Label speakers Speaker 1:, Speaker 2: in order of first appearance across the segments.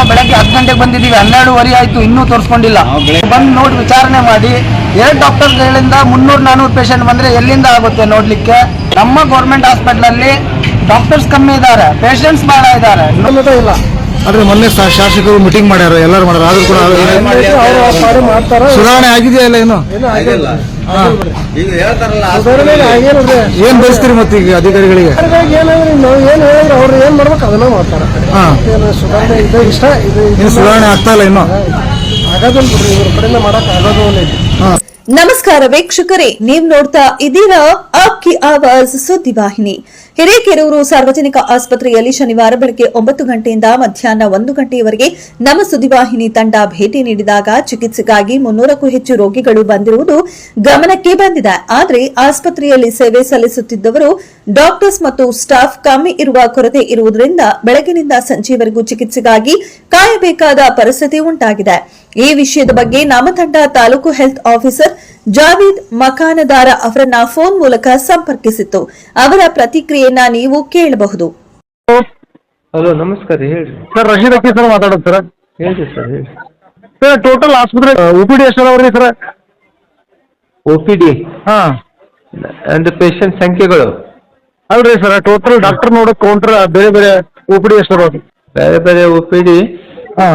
Speaker 1: ನಾವು ಬೆಳಗ್ಗೆ ಹತ್ತು ಗಂಟೆಗೆ ಬಂದಿದ್ದೀವಿ ಹನ್ನೆರಡುವರೆ ಆಯ್ತು ಇನ್ನೂ ತೋರಿಸ್ಕೊಂಡಿಲ್ಲ. ಬಂದು ನೋಡಿ ವಿಚಾರಣೆ ಮಾಡಿ ಎರಡು ಡಾಕ್ಟರ್ಗಳಿಂದ ಮುನ್ನೂರು ನಾನೂರು ಪೇಷಂಟ್ ಬಂದ್ರೆ ಎಲ್ಲಿಂದ ಆಗುತ್ತೆ ನೋಡ್ಲಿಕ್ಕೆ? ನಮ್ಮ ಗೌರ್ಮೆಂಟ್ ಹಾಸ್ಪಿಟ್ಲಲ್ಲಿ ಡಾಕ್ಟರ್ಸ್ ಕಮ್ಮಿ ಇದ್ದಾರೆ ಪೇಷಂಟ್ಸ್ ಬಹಳ ಇದ್ದಾರೆ. ಇಲ್ಲ.
Speaker 2: ಆದ್ರೆ ಮೊನ್ನೆ ಶಾಸಕರು ಮೀಟಿಂಗ್ ಮಾಡ್ಯಾರ ಎಲ್ಲರೂ ಮಾಡ್ಯಾರ ಆದ್ರೂ ಕೂಡ
Speaker 1: ಅವರು ಮಾಡ್ತಾರ
Speaker 2: ಸುಧಾರಣೆ ಆಗಿದೆಯಾ ಇಲ್ಲ ಏನು ಏನ್ ಬಯಸ್ತೀರಿ ಮತ್ತೆ ಈಗ ಅಧಿಕಾರಿಗಳಿಗೆ?
Speaker 1: ಏನಂದ್ರೆ ನಾವು ಏನ್ ಹೇಳಿದ್ರೆ ಅವ್ರು ಏನ್ ಮಾಡ್ಬೇಕು ಅದನ್ನ ಮಾಡ್ತಾರ. ಸುಧಾರಣೆ ಇದು ಇಷ್ಟ ಇದು
Speaker 2: ಸುಧಾರಣೆ ಆಗ್ತಾ ಇಲ್ಲ ಇನ್ನು.
Speaker 1: ಆಗೋದಿಲ್ಲ ಬಿಡ್ರಿ ಇವ್ರ ಕಡೆಯಿಂದ ಮಾಡಕ್ ಆಗೋದು ಇಲ್ಲ
Speaker 3: ನಮಸ್ಕಾರ ವೀಕ್ಷಕರೇ ನೀವು ನೋಡ್ತಾ ಇದ್ದೀರಾ ಆಪ್ಕಿ ಆವಾಜ್ ಸುದ್ದಿವಾಹಿನಿ. ಹಿರೇಕೆರೂರು ಸಾರ್ವಜನಿಕ ಆಸ್ಪತ್ರೆಯಲ್ಲಿ ಶನಿವಾರ ಬೆಳಗ್ಗೆ ಒಂಬತ್ತು ಗಂಟೆಯಿಂದ ಮಧ್ಯಾಹ್ನ ಒಂದು ಗಂಟೆಯವರೆಗೆ ನಮ್ಮ ಸುದ್ದಿವಾಹಿನಿ ತಂಡ ಭೇಟಿ ನೀಡಿದಾಗ ಚಿಕಿತ್ಸೆಗಾಗಿ ಮುನ್ನೂರಕ್ಕೂ ಹೆಚ್ಚು ರೋಗಿಗಳು ಬಂದಿರುವುದು ಗಮನಕ್ಕೆ ಬಂದಿದೆ. ಆದರೆ ಆಸ್ಪತ್ರೆಯಲ್ಲಿ ಸೇವೆ ಸಲ್ಲಿಸುತ್ತಿದ್ದವರು, ಡಾಕ್ಟರ್ಸ್ ಮತ್ತು ಸ್ಟಾಫ್ ಕಮ್ಮಿ ಇರುವ ಕೊರತೆ ಇರುವುದರಿಂದ ಬೆಳಗಿನಿಂದ ಸಂಜೆವರೆಗೂ ಚಿಕಿತ್ಸೆಗಾಗಿ ಕಾಯಬೇಕಾದ ಪರಿಸ್ಥಿತಿ ಉಂಟಾಗಿದೆ. ಈ ವಿಷಯದ ಬಗ್ಗೆ ನಮ್ಮ ತಂಡ ತಾಲೂಕು ಹೆಲ್ತ್ ಆಫೀಸರ್ ಜಾವೀದ್ ಮಕಾನದಾರ ಅವರನ್ನ ಫೋನ್ ಮೂಲಕ ಸಂಪರ್ಕಿಸಿತ್ತು. ಅವರ ಪ್ರತಿಕ್ರಿಯೆಯನ್ನ ನೀವು ಕೇಳಬಹುದು.
Speaker 4: ಹಲೋ ನಮಸ್ಕಾರ ಹೇಳಿ
Speaker 2: ಸರ್ ರಶೀದ್ ಅಕ್ಕಿ ಸರ್ ಮಾತಾಡೋದು ಸರ್.
Speaker 4: ಹೇಳಿ ಸರ್ ಹೇಳ್ರಿ.
Speaker 2: ಸರ್ ಟೋಟಲ್ ಆಸ್ಪತ್ರೆ ಯು ಪಿ ಡಿ ಎಷ್ಟು ಅವ್ರಿ ಸರ್?
Speaker 4: O P D?
Speaker 2: ಹಾ.
Speaker 4: ಅಂದ್ರೆ ಪೇಷಂಟ್ ಸಂಖ್ಯೆಗಳು?
Speaker 2: ಅಲ್ರಿ ಸರ್ ಟೋಟಲ್ ಡಾಕ್ಟರ್ ನೋಡೋ ಕೌಂಟರ್ ಬೇರೆ ಬೇರೆ ಓಪಿಡಿ ಪಿ ಡಿ ಎಷ್ಟು
Speaker 4: ಬೇರೆ ಬೇರೆ ಒ ಪಿ ಡಿ?
Speaker 2: ಹಾ.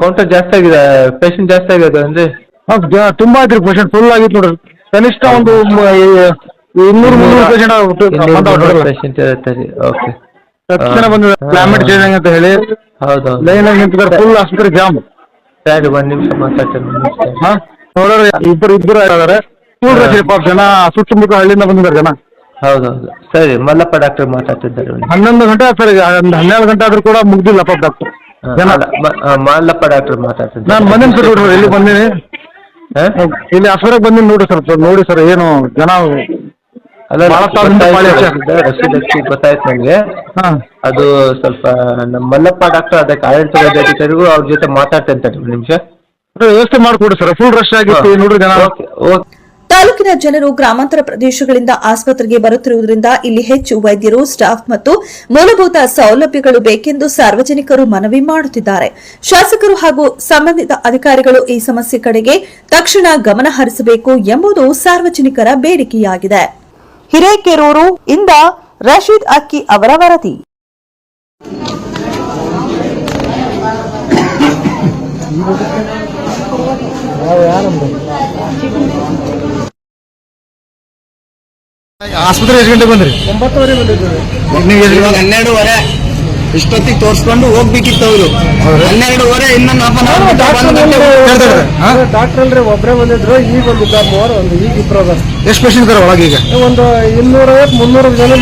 Speaker 4: ಕೌಂಟರ್ ಜಾಸ್ತಿ ಆಗಿದೆ ಪೇಷಂಟ್ ಜಾಸ್ತಿ ಆಗಿದೆ ಅಂದ್ರೆ?
Speaker 2: ಹಾ, ತುಂಬಾ ಐತ್ರಿ ಪೇಷಂಟ್ ಫುಲ್ ಆಗಿತ್ತು ನೋಡ್ರಿ. ಕನಿಷ್ಠ ಒಂದು ಇನ್ನೂರು ಮುನ್ನೂರು ಪೇಷಂಟ್
Speaker 4: ಪೇಷಂಟ್ ಇರುತ್ತೆ ಓಕೆ
Speaker 2: ಹತ್ತು ಜನ ಬಂದಿದ್ದಾರೆ ಕ್ಲೈಮೇಟ್ ಚೇಂಜ್ ಅಂತ ಹೇಳಿ.
Speaker 4: ಹೌದು
Speaker 2: ಲೈನ್ ಆಗಿ ನಿಂತಿದ್ದಾರೆ ಫುಲ್ ಆಸ್ಪತ್ರೆ ಜಾಮ್
Speaker 4: ಸರಿ ಒಂದು ನಿಮಿಷ ಮಾತಾಡ್ತೇನೆ
Speaker 2: ಹಾ? ನೋಡೋರಿ ಇಬ್ಬರು ಇಬ್ಬರು ಇದ್ದಾರೆ ಫುಲ್ ಪಾಪ ಜನ ಸುತ್ತಮುತ್ತ ಹಳ್ಳಿಯಿಂದ ಬಂದಿದ್ದಾರೆ ಜನ.
Speaker 4: ಹೌದೌದು ಸರಿ ಮಲ್ಲಪ್ಪ ಡಾಕ್ಟರ್ ಮಾತಾಡ್ತಿದ್ದಾರೆ.
Speaker 2: ಹನ್ನೊಂದು ಗಂಟೆ ಸರಿ ಒಂದು ಹನ್ನೆರಡು ಗಂಟೆ ಆದ್ರೂ ಕೂಡ ಮುಗ್ದಿಲ್ಲ ಪಾಪ ಡಾಕ್ಟರ್
Speaker 4: ಮಲ್ಲಪ್ಪ ಡಾಕ್ಟರ್ ಮಾತಾಡ್ತಿದ್ದೆ
Speaker 2: ನಾನು ಬಂದಿನಿ ಸರ್ ನೋಡ್ರಿ ಇಲ್ಲಿ ಬಂದೀನಿ? ಇಲ್ಲಿ ಆಸ್ಪತ್ರೆಗೆ ಬಂದಿನಿ ನೋಡಿ ಸರ್ ನೋಡಿ ಸರ್ ಏನು ಜನ
Speaker 4: ಅಲ್ಲ
Speaker 2: ಭಾಳ.
Speaker 4: ರಶೀದ್ ಗೊತ್ತಾಯ್ತು ನನಗೆ
Speaker 2: ಹಾ.
Speaker 4: ಅದು ಸ್ವಲ್ಪ ನಮ್ಮ ಮಲ್ಲಪ್ಪ ಡಾಕ್ಟರ್ ಅದಕ್ಕೆ ಆಡಳಿತ ಅಧಿಕಾರಿಗೂ ಅವ್ರ ಜೊತೆ ಮಾತಾಡ್ತೇನೆ ಒಂದು ನಿಮಿಷ.
Speaker 2: ವ್ಯವಸ್ಥೆ ಮಾಡಿಕೊಡಿ ಸರ್ ಫುಲ್ ರಶ್ ಆಗಿತ್ತು ನೋಡ್ರಿ ಜನ.
Speaker 4: ಓಕೆ ಓಕೆ
Speaker 3: ತಾಲೂಕಿನ ಜನರು ಗ್ರಾಮಾಂತರ ಪ್ರದೇಶಗಳಿಂದ ಆಸ್ಪತ್ರೆಗೆ ಬರುತ್ತಿರುವುದರಿಂದ ಇಲ್ಲಿ ಹೆಚ್ಚು ವೈದ್ಯರು ಸ್ಟಾಫ್ ಮತ್ತು ಮೂಲಭೂತ ಸೌಲಭ್ಯಗಳು ಬೇಕೆಂದು ಸಾರ್ವಜನಿಕರು ಮನವಿ ಮಾಡುತ್ತಿದ್ದಾರೆ. ಶಾಸಕರು ಹಾಗೂ ಸಂಬಂಧಿತ ಅಧಿಕಾರಿಗಳು ಈ ಸಮಸ್ಯೆ ಕಡೆಗೆ ತಕ್ಷಣ ಗಮನ ಹರಿಸಬೇಕು ಎಂಬುದು ಸಾರ್ವಜನಿಕರ ಬೇಡಿಕೆಯಾಗಿದೆ. ಹಿರೇಕೆರೂರು ಇಂದ ರಶೀದ್ ಅಕ್ಕಿ ಅವರ ವರದಿ.
Speaker 2: ಆಸ್ಪತ್ರೆ ಎಷ್ಟು ಗಂಟೆಗೆ ಬಂದ್ರಿ?
Speaker 1: ಒಂಬತ್ತುವರೆ ಬಂದಿದ್ದೀವಿ. ಹನ್ನೆರಡುವರೆ. ಇಷ್ಟೊತ್ತಿಗೆ ತೋರಿಸ್ಕೊಂಡು ಹೋಗ್ಬೇಕಿತ್ತು ಅವರು. ಹನ್ನೆರಡುವರೆ ಇನ್ನೊಂದು ಹಾಫ್ ಡಾಕ್ಟರ್ ಅಲ್ರಿ ಒಬ್ಬರೇ ಬಂದಿದ್ರು ಈಗ ಬಂದಿದ್ದ ಮೂವರು ಒಂದು ಈಗ ಇಬ್ಬರು
Speaker 2: ಎಷ್ಟು ಪೇಷಂಟ್ ಇದಾರೆ ಒಳಗೆ ಈಗ?
Speaker 1: ಒಂದು ಇನ್ನೂರೈವತ್ತು ಮುನ್ನೂರು ಜನ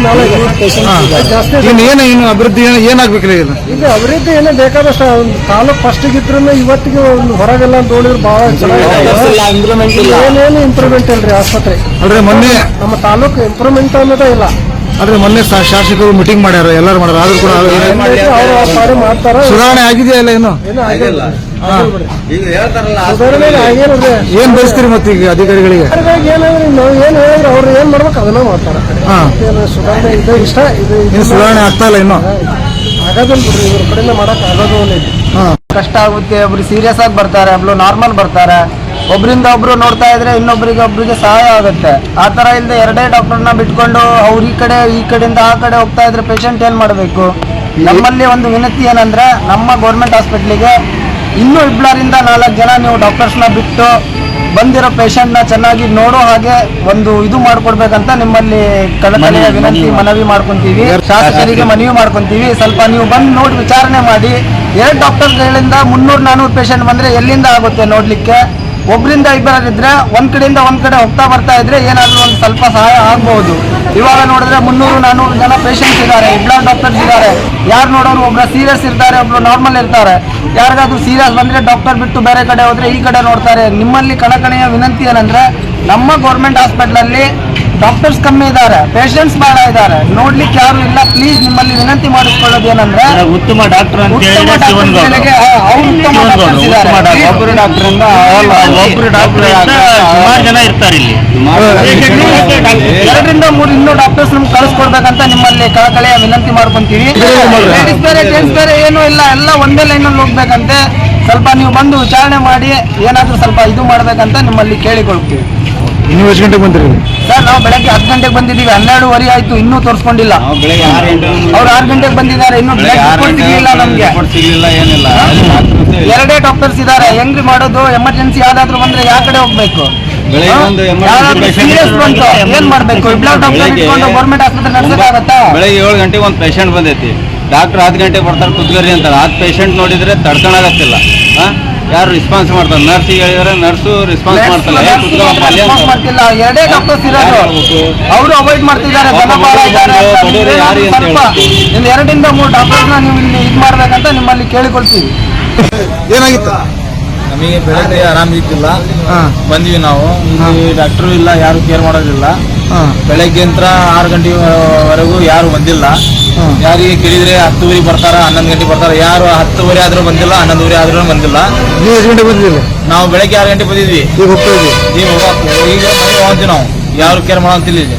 Speaker 2: ಹಾ.
Speaker 1: ಜಾಸ್ತಿ
Speaker 2: ಇನ್ನು ಏನು ಇನ್ನು ಅಭಿವೃದ್ಧಿ ಏನು ಏನಾಗ್ಬೇಕ್ರಿ ಇದು
Speaker 1: ಈಗ ಅಭಿವೃದ್ಧಿ ಏನೇ ಬೇಕಾದಷ್ಟು ಒಂದು ತಾಲೂಕ್ ಫಸ್ಟಿಗೆ ಇದ್ರು ಇವತ್ತಿಗೆ ಒಂದು ಹೊರಗೆಲ್ಲ ನೋಡಿದ್ರೆ ಬಹಳ ಚೆನ್ನಾಗಿದೆ. ಏನೇನು ಇಂಪ್ರೂವ್ಮೆಂಟ್ ಇಲ್ರಿ ಆಸ್ಪತ್ರೆ?
Speaker 2: ಅಲ್ರಿ ಮೊನ್ನೆ
Speaker 1: ನಮ್ಮ ತಾಲೂಕು ಇಂಪ್ರೂವ್ಮೆಂಟ್ ಅನ್ನೋದೇ ಇಲ್ಲ.
Speaker 2: ಅಲ್ರಿ ಮೊನ್ನೆ ಶಾಸಕರು ಮೀಟಿಂಗ್ ಮಾಡ್ಯಾರ ಎಲ್ಲರೂ ಮಾಡ್ಯಾರ ಆದ್ರೂ ಕೂಡ ಸುಧಾರಣೆ ಆಗಿದೆಯಾ ಇಲ್ಲ ಏನು
Speaker 1: ಏನೂ ಆಗಿಲ್ಲ
Speaker 4: ಈಗ ಹೇಳ್ತಾರಲ್ಲ
Speaker 1: ಸುಧಾರಣೆ ಆಗಿಲ್ರಿ
Speaker 2: ಏನ್ ಬಯಸ್ತೀರಿ ಮತ್ತೆ ಈಗ ಅಧಿಕಾರಿಗಳಿಗೆ?
Speaker 1: ಅವ್ರು ಏನ್ ಮಾಡ್ಬೇಕು ಅದನ್ನ ಮಾಡ್ತಾರ.
Speaker 2: ಹಾ.
Speaker 1: ಏನು ಸುಧಾರಣೆ ಇದೆ ಇಷ್ಟ ಇದು
Speaker 2: ಸುಧಾರಣೆ ಆಗ್ತಾ ಇಲ್ಲ ಇನ್ನು?
Speaker 1: ಆಗೋದಿಲ್ಲ ಬಿಡ್ರಿ ಇವ್ರ ಕಡೆಯಿಂದ ಮಾಡಕ್ ಆಗೋದು ಕಷ್ಟ ಆಗುತ್ತೆ ಒಬ್ರು ಸೀರಿಯಸ್ ಆಗಿ ಬರ್ತಾರೆ ಒಬ್ರು ನಾರ್ಮಲ್ ಬರ್ತಾರೆ. ಒಬ್ರಿಂದ ಒಬ್ರು ನೋಡ್ತಾ ಇದ್ರೆ ಇನ್ನೊಬ್ರಿಗೆ ಒಬ್ರಿಗೆ ಸಹಾಯ ಆಗುತ್ತೆ. ಆ ಥರ ಇಲ್ಲದೆ ಎರಡೇ ಡಾಕ್ಟರ್ನ ಬಿಟ್ಕೊಂಡು ಅವ್ರ ಈ ಕಡೆ ಈ ಕಡೆಯಿಂದ ಆ ಕಡೆ ಹೋಗ್ತಾ ಇದ್ರೆ ಪೇಷಂಟ್ ಏನು ಮಾಡಬೇಕು? ನಮ್ಮಲ್ಲಿ ಒಂದು ವಿನಂತಿ ಏನಂದ್ರೆ ನಮ್ಮ ಗೌರ್ಮೆಂಟ್ ಹಾಸ್ಪಿಟ್ಲಿಗೆ ಇನ್ನೂ ಇಬ್ಬರಿಂದ ನಾಲ್ಕು ಜನ ನೀವು ಡಾಕ್ಟರ್ಸ್ನ ಬಿಟ್ಟು ಬಂದಿರೋ ಪೇಷಂಟ್ನ ಚೆನ್ನಾಗಿ ನೋಡೋ ಹಾಗೆ ಒಂದು ಇದು ಮಾಡ್ಕೊಡ್ಬೇಕಂತ ನಿಮ್ಮಲ್ಲಿ ಕಳಕಳಿಯ ವಿನಂತಿ ಮನವಿ ಮಾಡ್ಕೊಂತೀವಿ. ಶಾಸಕರಿಗೆ ಮನವಿ ಮಾಡ್ಕೊಂತೀವಿ. ಸ್ವಲ್ಪ ನೀವು ಬಂದು ನೋಡಿ ವಿಚಾರಣೆ ಮಾಡಿ. ಎರಡು ಡಾಕ್ಟರ್ಗಳಿಂದ ಮುನ್ನೂರು ನಾನೂರು ಪೇಷಂಟ್ ಬಂದರೆ ಎಲ್ಲಿಂದ ಆಗುತ್ತೆ ನೋಡ್ಲಿಕ್ಕೆ? ಒಬ್ರಿಂದ ಇಬ್ಬರಾಗಿದ್ರೆ ಒಂದ್ ಕಡೆಯಿಂದ ಒಂದ್ ಕಡೆ ಹೋಗ್ತಾ ಬರ್ತಾ ಇದ್ರೆ ಏನಾದ್ರೂ ಒಂದು ಸ್ವಲ್ಪ ಸಹಾಯ ಆಗ್ಬಹುದು ಇವಾಗ ನೋಡಿದ್ರೆ ಮುನ್ನೂರು, ನಾನೂರು ಜನ ಪೇಷಂಟ್ಸ್ ಇದ್ದಾರೆ ಇಬ್ಬರ ಡಾಕ್ಟರ್ಸ್ ಇದ್ದಾರೆ. ಯಾರು ನೋಡೋರು ಒಬ್ರು ಸೀರಿಯಸ್ ಇರ್ತಾರೆ, ಒಬ್ರು ನಾರ್ಮಲ್ ಇರ್ತಾರೆ. ಯಾರಿಗಾದ್ರೂ ಸೀರಿಯಸ್ ಬಂದ್ರೆ ಡಾಕ್ಟರ್ ಬಿಟ್ಟು ಬೇರೆ ಕಡೆ ಹೋದ್ರೆ ಈ ಕಡೆ ನೋಡ್ತಾರೆ. ನಿಮ್ಮಲ್ಲಿ ಕಣಕಣೆಯ ವಿನಂತಿ ಏನಂದ್ರೆ, ನಮ್ಮ ಗೌರ್ಮೆಂಟ್ ಹಾಸ್ಪಿಟ್ಲಲ್ಲಿ ಡಾಕ್ಟರ್ಸ್ ಕಮ್ಮಿ ಇದ್ದಾರೆ ಪೇಷಂಟ್ಸ್ ಬಹಳ ಇದ್ದಾರೆ. ನೋಡ್ಲಿಕ್ಕೆ ಯಾರು ಇಲ್ಲ. ಪ್ಲೀಸ್ ನಿಮ್ಮಲ್ಲಿ ವಿನಂತಿ ಮಾಡಿಸ್ಕೊಳ್ಳೋದು ಏನಂದ್ರೆ
Speaker 5: ಉತ್ತಮ ಡಾಕ್ಟರ್ ಅಂತ. ಡಾಕ್ಟರ್.
Speaker 1: ಒಬ್ಬರು
Speaker 5: ಡಾಕ್ಟರ್ ಸುಮಾರು ಜನ ಇರ್ತಾರೆ ಇಲ್ಲಿ.
Speaker 1: ಎರಡರಿಂದ ಮೂರು ಇನ್ನೂ ಡಾಕ್ಟರ್ಸ್ ನಮ್ಗೆ ಕಳಿಸ್ಕೊಡ್ಬೇಕಂತ ನಿಮ್ಮಲ್ಲಿ ಕಳಕಳಿಯ ವಿನಂತಿ ಮಾಡ್ಕೊಂತೀವಿ. ಲೇಡೀಸ್ ಬೇರೆ ಜೆಂಟ್ಸ್ ಬೇರೆ ಏನೂ ಇಲ್ಲ. ಎಲ್ಲ ಒಂದೇ ಲೈನಲ್ಲಿ ಹೋಗ್ಬೇಕಂತೆ. ಸ್ವಲ್ಪ ನೀವು ಬಂದು ವಿಚಾರಣೆ ಮಾಡಿ ಏನಾದರೂ ಸ್ವಲ್ಪ ಇದು ಮಾಡ್ಬೇಕಂತ ನಿಮ್ಮಲ್ಲಿ ಕೇಳಿಕೊಳ್ತೀವಿ.
Speaker 2: ಇನ್ನೂ ಎಷ್ಟು ಗಂಟೆಗೆ ಬಂದಿರಿ?
Speaker 1: ಸರ್ ನಾವು ಬೆಳಗ್ಗೆ ಹತ್ತು ಗಂಟೆಗೆ ಬಂದಿದ್ದೀವಿ. ಹನ್ನೆರಡುವರೆ ಆಯ್ತು ಇನ್ನೂ ತೋರಿಸ್ಕೊಂಡಿಲ್ಲ. ಅವ್ರು ಆರು ಗಂಟೆಗೆ ಬಂದಿದ್ದಾರೆ ಇನ್ನು ಸಿಗಲಿಲ್ಲ ನಮ್ಗೆ ಎರಡೇ ಡಾಕ್ಟರ್ಸ್ ಇದ್ದಾರೆ. ಹೆಂಗ್ ಮಾಡೋದು? ಎಮರ್ಜೆನ್ಸಿ ಯಾವ್ದಾದ್ರು ಬಂದ್ರೆ ಯಾವ ಕಡೆ ಹೋಗ್ಬೇಕು? ಸೀರಿಯಸ್ ಬಂತು. ಏನ್ ಮಾಡ್ಬೇಕು? ಡಾಕ್ಟರ್
Speaker 5: ಬೆಳಗ್ಗೆ-
Speaker 1: ಇಟ್ಕೊಂಡು ಗೌರ್ಮೆಂಟ್ ಆಸ್ಪತ್ರೆ ನಡ್ಸಕ್ಕಾಗತ್ತಾ
Speaker 5: ಬೆಳಗ್ಗೆ ಏಳು ಗಂಟೆಗೆ ಒಂದು ಪೇಷಂಟ್ ಬಂದೈತಿ. ಡಾಕ್ಟರ್ ಹತ್ತು ಗಂಟೆಗೆ ಬರ್ತಾರೆ ಕುದ್ಗರಿ ಅಂತಾರೆ. ಹತ್ತು ಪೇಷಂಟ್ ನೋಡಿದ್ರೆ ತಡ್ಕೊಳಕತ್ತಿಲ್ಲ ಹಾ? ಯಾರು ರೆಸ್ಪಾನ್ಸ್ ಮಾಡ್ತಾರೆ? ನರ್ಸಿಗೆ ಹೇಳಿದ್ರೆ ನರ್ಸು ರೆಸ್ಪಾನ್ಸ್ ಮಾಡ್ತಾರೆ.
Speaker 1: ರೆಸ್ಪಾನ್ಸ್ ಮಾಡ್ತಿಲ್ಲ. ಎರಡೇ ಡಾಕ್ಟರ್ಸ್ ಇರೋದು? ಅವರು ಅವಾಯ್ಡ್ ಮಾಡ್ತಿದ್ದಾರೆ. ನೀವು ಎರಡರಿಂದ ಮೂರು ಡಾಕ್ಟರ್ಸ್ನ ನೀವು ಇಲ್ಲಿ ಇದು ಮಾಡ್ಬೇಕಂತ ನಿಮ್ಮಲ್ಲಿ ಕೇಳಿಕೊಳ್ತೀವಿ.
Speaker 2: ಏನಾಗಿತ್ತು?
Speaker 6: ನಮಗೆ ಬೆಳಗ್ಗೆ ಆರಾಮಿದ್ದಿಲ್ಲ ಬಂದ್ವಿ ನಾವು. ಇಲ್ಲಿ ಡಾಕ್ಟರ್ ಇಲ್ಲ ಯಾರು ಕೇರ್ ಮಾಡೋದಿಲ್ಲ. ಬೆಳಗ್ಗೆ ಅಂತ ಆರು ಗಂಟೆವರೆಗೂ ಯಾರು ಬಂದಿಲ್ಲ. ಯಾರಿಗೆ ಕೇಳಿದ್ರೆ ಹತ್ತುವರೆ ಬರ್ತಾರ ಹನ್ನೊಂದು ಗಂಟೆ ಬರ್ತಾರ ಯಾರು ಹತ್ತುವರೆ ಆದ್ರೂ ಬಂದಿಲ್ಲ ಹನ್ನೊಂದುವರೆ ಆದ್ರೂ ಬಂದಿಲ್ಲ.
Speaker 2: ನೀವು ಎಷ್ಟು ಗಂಟೆಗೆ ಬಂದಿದ್ದೀರಿ?
Speaker 6: ನಾವು ಬೆಳಗ್ಗೆ ಆರು ಗಂಟೆ ಬಂದಿದ್ವಿ.
Speaker 2: ಈಗ
Speaker 6: ಹೋಗ್ತೀವಿ ಈಗ ಮನೆಗೆ ಹೋಗ್ತೀವಿ ನಾವು. ಯಾರು ಕೇರ್ ಮಾಡೋಂತಿಲ್ಲ ಇಲ್ಲಿ.